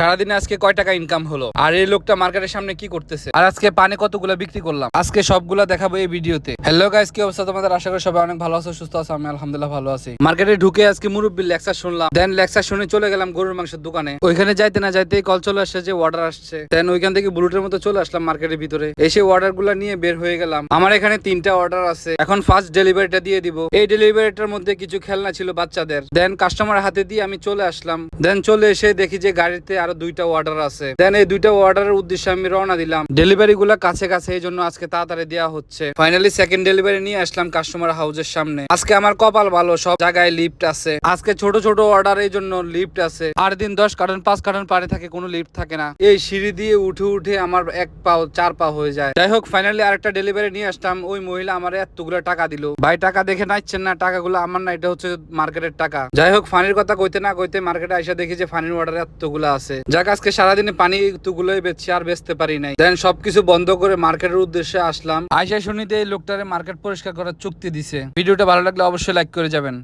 সারাদিনে আজকে কয় টাকা ইনকাম হলো? আর এই লোকটা মার্কেটের সামনে কি করতেছে? আর আজকে পানে কতগুলো বিক্রি করলাম? আজকে সবগুলা দেখাবো এই ভিডিওতে। হ্যালো গাইস কি অবস্থা তোমাদের? আশা করি সবাই অনেক ভালো আছো, সুস্থ আছো, আমি আলহামদুলিল্লাহ ভালো আছি। মার্কেটে ঢুকে আজকে মুরব্বীর লেকচার শুনলাম। দেন লেকচার শুনে চলে গেলাম গরুর মাংসের দোকানে। ওইখানে যাইতে না যাইতে কল চলে আসছে যে অর্ডার আসছে। দেন ওইখান থেকে বুলেটের মতো চলে আসলাম মার্কেটের ভিতরে। এসে অর্ডারগুলো নিয়ে বের হয়ে গেলাম। আমার এখানে তিনটা অর্ডার আছে। এখন ফার্স্ট ডেলিভারিটা দিয়ে দিব। এই ডেলিভারিটার মধ্যে কিছু খেলনা ছিল বাচ্চাদের। দেন কাস্টমার হাতে দিয়ে আমি চলে আসলাম। দেন চলে এসে দেখি যে গাড়িতে আরও দুইটা অর্ডার আছে। দেন এই দুইটা অর্ডারের উদ্দেশ্যে আমি রওনা দিলাম। ডেলিভারি গুলা কাছে কাছে এই জন্য আজকে তাড়াতাড়ি দেওয়া হচ্ছে। ফাইনালি সেকেন্ড ডেলিভারি নিয়ে আসলাম কাস্টমার হাউসের সামনে। আজকে আমার কপাল ভালো, সব জায়গায় লিফট আছে। আজকে ছোট ছোট অর্ডার এই জন্য লিফট আছে। আর দিন, দশ কার্টন, পাঁচ কার্টন পারে থাকে, কোনো লিফট থাকে না। এই সিঁড়ি দিয়ে উঠে উঠে আমার এক পাও, চার পা হয়ে যায়। যাই হোক ফাইনালি আরেকটা ডেলিভারি নিয়ে আসলাম। ওই মহিলা আমার এতগুলো টাকা দিল। ভাই, টাকা দেখে নাইছেন না, টাকাগুলো আমার না, এটা হচ্ছে মার্কেটের টাকা। যাই হোক ফানির কথা কইতে না কইতে মার্কেটে আইসা দেখি যে ফানির অর্ডার এতগুলো আছে। যাক, আজকে সারাদিনে পানি তুগুলোই বেচছি, আর বেচতে পারি নাই। দেন সবকিছু বন্ধ করে মার্কেটের উদ্দেশ্যে আসলাম। আইসা শুনিতে এই লোকটারে মার্কেট পরিষ্কার করার চুক্তি দিছে। ভিডিওটা ভালো লাগলে অবশ্যই লাইক করে যাবেন।